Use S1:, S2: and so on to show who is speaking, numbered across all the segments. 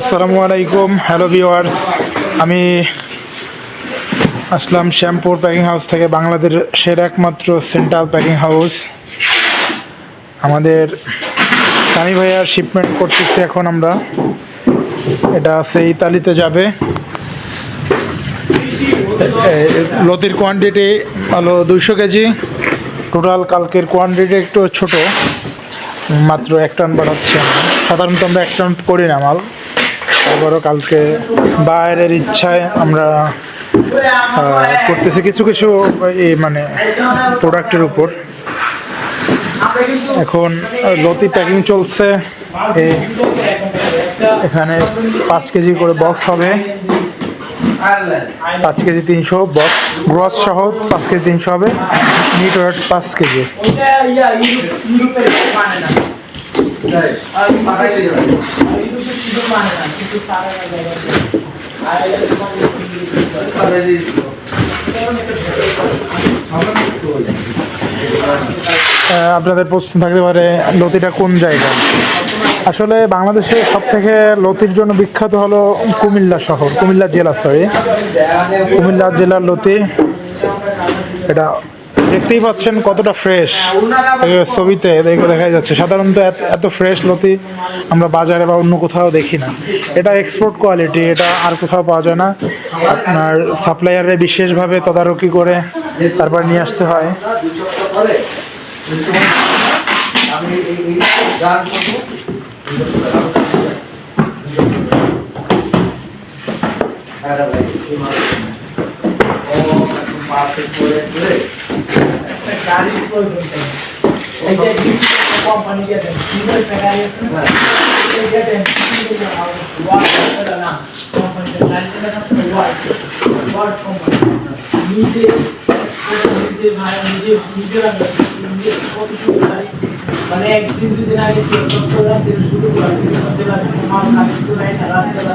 S1: আসসালামু আলাইকুম, hello viewers আমি আসলাম শ্যামপুর প্যাকিং হাউস থেকে বাংলাদেশের একমাত্র সেন্ট্রাল প্যাকিং হাউস। আমাদের সানি ভাইয়ার শিপমেন্ট করতেছি এখন আমরা। এটা আছে ইতালিতে যাবে। লতির কোয়ান্টিটি হলো দুইশো কেজি। টোটাল কালকের কোয়ান্টিটি একটু ছোট। মাত্র এক টন বাড়াচ্ছে সাধারণত আমরা এক টন করি না মাল। তারপরও কালকে বাইরের ইচ্ছায় আমরা করতেছি কিছু কিছু এই মানে প্রোডাক্টের উপর। এখন লতি প্যাকিং চলছে। এখানে পাঁচ কেজি করে বক্স হবে। পাঁচ কেজি তিনশো বক্স গ্রস সহ পাঁচ কেজি তিনশো হবে। মিট ওয়েট পাঁচ কেজি। আপনাদের প্রশ্ন থাকতে পারে, লতিটা কোন জায়গা? আসলে বাংলাদেশে সব থেকে লতির জন্য বিখ্যাত হলো কুমিল্লা শহর, কুমিল্লা জেলা সরি কুমিল্লা জেলার লতি, এটা দেখতেই পাচ্ছেন কতটা ফ্রেশ ছবিতে, দেখে দেখা যাচ্ছে। সাধারণত এত- ফ্রেশ লতি আমরা বাজারে বা অন্য কোথাও দেখি না। এটা এক্সপোর্ট কোয়ালিটি এটা আর কোথাও পাওয়া যায় না। আপনার সাপ্লায়ারে বিশেষভাবে তদারকি করে তারপর নিয়ে আসতে হয়।
S2: আমি এই এই গান করব হ্যাঁ ভাই ও এখন পাশে করে করে
S3: একটা গাড়ি প্রয়োজন নেই। এই যে কোম্পানি গেছেন সিঙ্গেল গাড়ি আছে না এই গেছেন সিঙ্গেল ওয়ার্ড করে না কোম্পানি গাড়ি করে না ওয়ার্ড ওয়ার্ড কোম্পানি নিজে নিজে ভাই নিজে নিজে নিজে কত শুরু গাড়ি মানে একদিন দুদিন আগে যে প্রোগ্রাম দিয়ে শুরু করে জেলা মাল গাড়ি শুরু হয় না রাত জেলা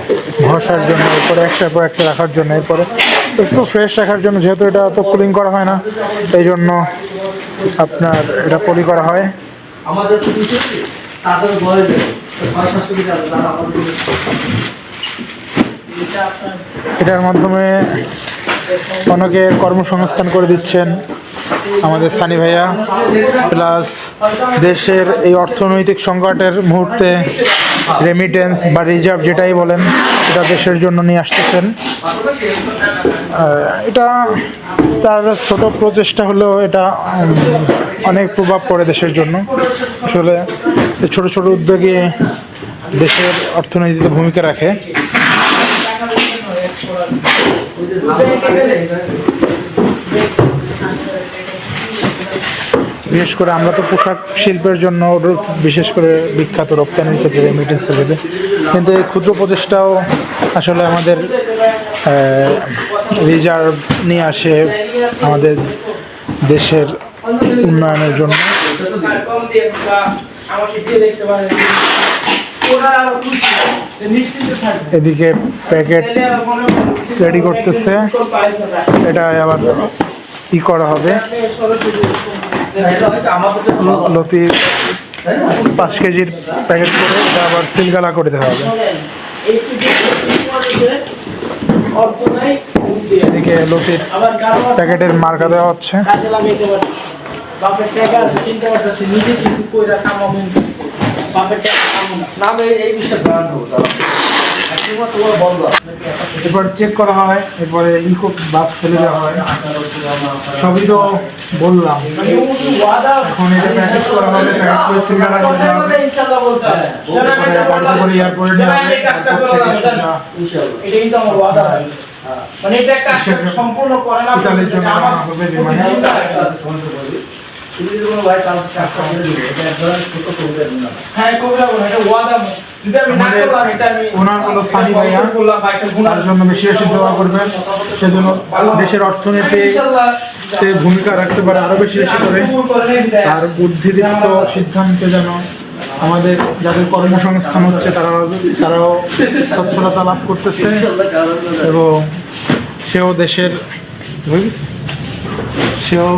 S1: ঘষার জন্য এরপরে একটার পর একটা রাখার জন্য এরপরে একটু ফ্রেশ রাখার জন্য যেহেতু এটা তো কুলিং করা হয় না এই জন্য আপনার এটা পলি করা হয়।
S2: আমাদের
S1: এটার মাধ্যমে অনেকে কর্মসংস্থান করে দিচ্ছেন আমাদের সানি ভাইয়া প্লাস দেশের এই অর্থনৈতিক সংকটের মুহূর্তে রেমিটেন্স বা রিজার্ভ যেটাই বলেন, এটা দেশের জন্য নিয়ে আসতেছেন। এটা তার ছোট প্রচেষ্টা হলেও এটা অনেক প্রভাব পড়ে দেশের জন্য। আসলে ছোট ছোট উদ্যোগে দেশের অর্থনীতিতে ভূমিকা রাখে। বিশেষ করে আমরা তো পোশাক শিল্পের জন্য বিশেষ করে বিখ্যাত রপ্তানির ক্ষেত্রে রেমিটেন্সের ক্ষেত্রে কিন্তু এই ক্ষুদ্র প্রচেষ্টাও আসলে আমাদের রিজার্ভ নিয়ে আসে আমাদের দেশের উন্নয়নের জন্য। এদিকে প্যাকেট রেডি করতেছে। এটা আবার ই করা হবে। লতি পাঁচ কেজির প্যাকেট করে এটা আবার সিলগালা করে দেওয়া হবে। এদিকে লতির প্যাকেটের মার্কা দেওয়া হচ্ছে।
S3: নিজে কিছু
S1: এরপর চেক করা হয় এরপরে ইকো বাস ফেলে দেওয়া হয় সবই তো বললাম
S3: মানে
S1: এখন এটা প্যাকেট করা হবে প্যাকেট করে দেওয়া হবে করে এয়ারপোর্টে হবে।
S3: এটা কিন্তু আমার ওয়াদা হয় মানে এটা একটা সম্পূর্ণ করে না
S1: ইতালির জন্য
S3: আমার
S1: হবে বিমানে।
S3: চিন্তা হয়।
S2: তুমি যদি কোনো ভাই করে দিবে, এটা ছোট না
S3: হ্যাঁ কবে এটা ওয়াদা
S1: ওনার হলো সানি ভাইয়া তার জন্য বেশি বেশি দোয়া করবেন সেজন্য দেশের অর্থনীতি ভূমিকা রাখতে পারে আরও বেশি বেশি করে। আর বুদ্ধিদীপ্ত সিদ্ধান্তে যেন আমাদের যাদের কর্মসংস্থান হচ্ছে তারা তারাও সচ্ছলতা লাভ করতেছে এবং সেও দেশের সেও